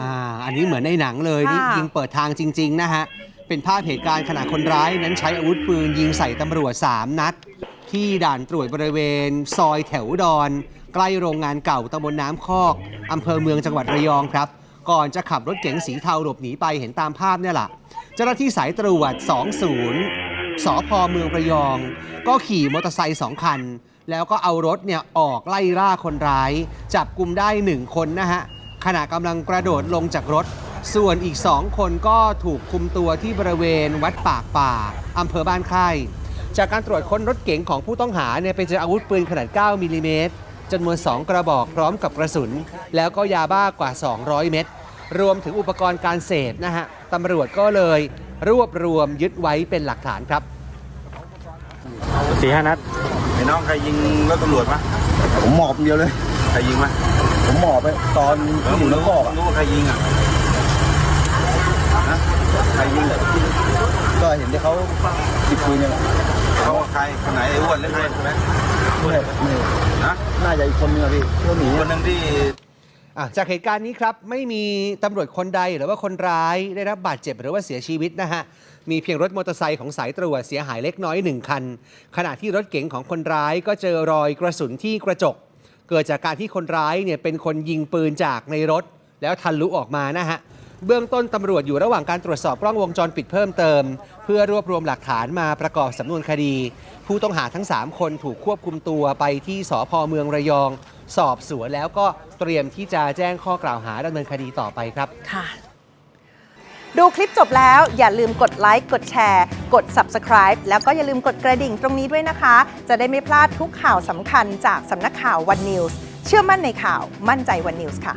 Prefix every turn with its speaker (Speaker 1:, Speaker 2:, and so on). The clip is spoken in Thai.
Speaker 1: อ่า
Speaker 2: อันนี้เหมือนในหนังเลยนี่
Speaker 1: ค่ะ
Speaker 2: ยิงเปิดทางจริง ๆ นะฮะ เป็นภาพเหตุการณ์ขณะคนร้ายนั้นใช้อาวุธปืนยิงใส่ตำรวจ 3 นัด ที่ด่านตรวจบริเวณ ซอยแถวดอน ใกล้โรงงานเก่าตำบลน้ำคอกอำเภอเมืองจังหวัดระยองครับ ก่อนจะขับรถเก๋งสีเทาหลบหนีไปเห็นตามภาพเนี่ยแหละ เจ้าหน้าที่สายตรวจ20 สพเมืองระยอง ก็ขี่มอเตอร์ไซค์สองคัน แล้วก็เอารถเนี่ยออกไล่ล่าคนร้าย จับกลุ่มได้1คนนะฮะขณะกำลังกระโดดลงจากรถ ส่วนอีก2คนก็ถูกคุมตัวที่บริเวณวัดปากป่าอำเภอบ้านค่ายจากการตรวจค้นรถเก๋งของผู้ต้องหาเนี่ยเป็นเจออาวุธปืนขนาด 9 มิลลิเมตรจำนวน 2 กระบอกพร้อมกับกระสุน แล้วก็ยาบ้ากว่า 200 เม็ดรวมถึงอุปกรณ์การเสพนะฮะตำรวจก็เลย รวบรวมยึดไว้เป็นหลักฐานครับ
Speaker 3: สี่ห้านัด
Speaker 4: ไอ้น้องใครยิงรถตำรวจมะ
Speaker 5: ผมหมอบอย่างเดียวเลย
Speaker 4: ใครยิงมะ
Speaker 5: ผมหมอบไปตอนที่อยู่ในคอกอะ
Speaker 4: รู้ว่าใครยิงอะฮะใครยิง
Speaker 5: ก็เห็นที่เขาหยิบปืนเนี่ย
Speaker 4: เขาว่าใครคนไหนไอ้อ้วนหรือใครใช่ไหม
Speaker 5: ไม่ไม่
Speaker 4: ฮะ
Speaker 5: น่าจะอีกคนนึงอะพี่ที่เขาหนี
Speaker 4: คน
Speaker 5: อะ
Speaker 4: หนึ่งที่
Speaker 2: อะจากเหตุการณ์นี้ครับ ไม่มีตำรวจคนใดหรือว่าคนร้ายได้รับบาดเจ็บหรือว่าเสียชีวิตนะฮะ มีเพียงรถมอเตอร์ไซค์ของสายตรวจเสียหายเล็กน้อยหนึ่งคัน ขณะที่รถเก๋งของคนร้ายก็เจอรอยกระสุนที่กระจก เกิดจากการที่คนร้ายเนี่ยเป็นคนยิงปืนจากในรถ แล้วทะลุออกมานะฮะ เบื้องต้นตำรวจอยู่ระหว่างการตรวจสอบกล้องวงจรปิดเพิ่มเติม เพื่อรวบรวมหลักฐานมาประกอบสำนวนคดี ผู้ต้องหาทั้ง 3 คนถูกควบคุมตัวไปที่สพเมืองระยอง สอบสวนแล้วก็เตรียมที่จะแจ้งข้อกล่าวหาดำเนินคดีต่อไปครับ
Speaker 1: ค่ะ ดูคลิปจบแล้วอย่าลืมกดไลค์กดแชร์ กด Subscribe แล้วก็อย่าลืมกดกระดิ่งตรงนี้ด้วยนะคะ จะได้ไม่พลาดทุกข่าวสำคัญจากสำนักข่าววันนิวส์เชื่อมั่นในข่าวมั่นใจวันนิวส์ค่ะ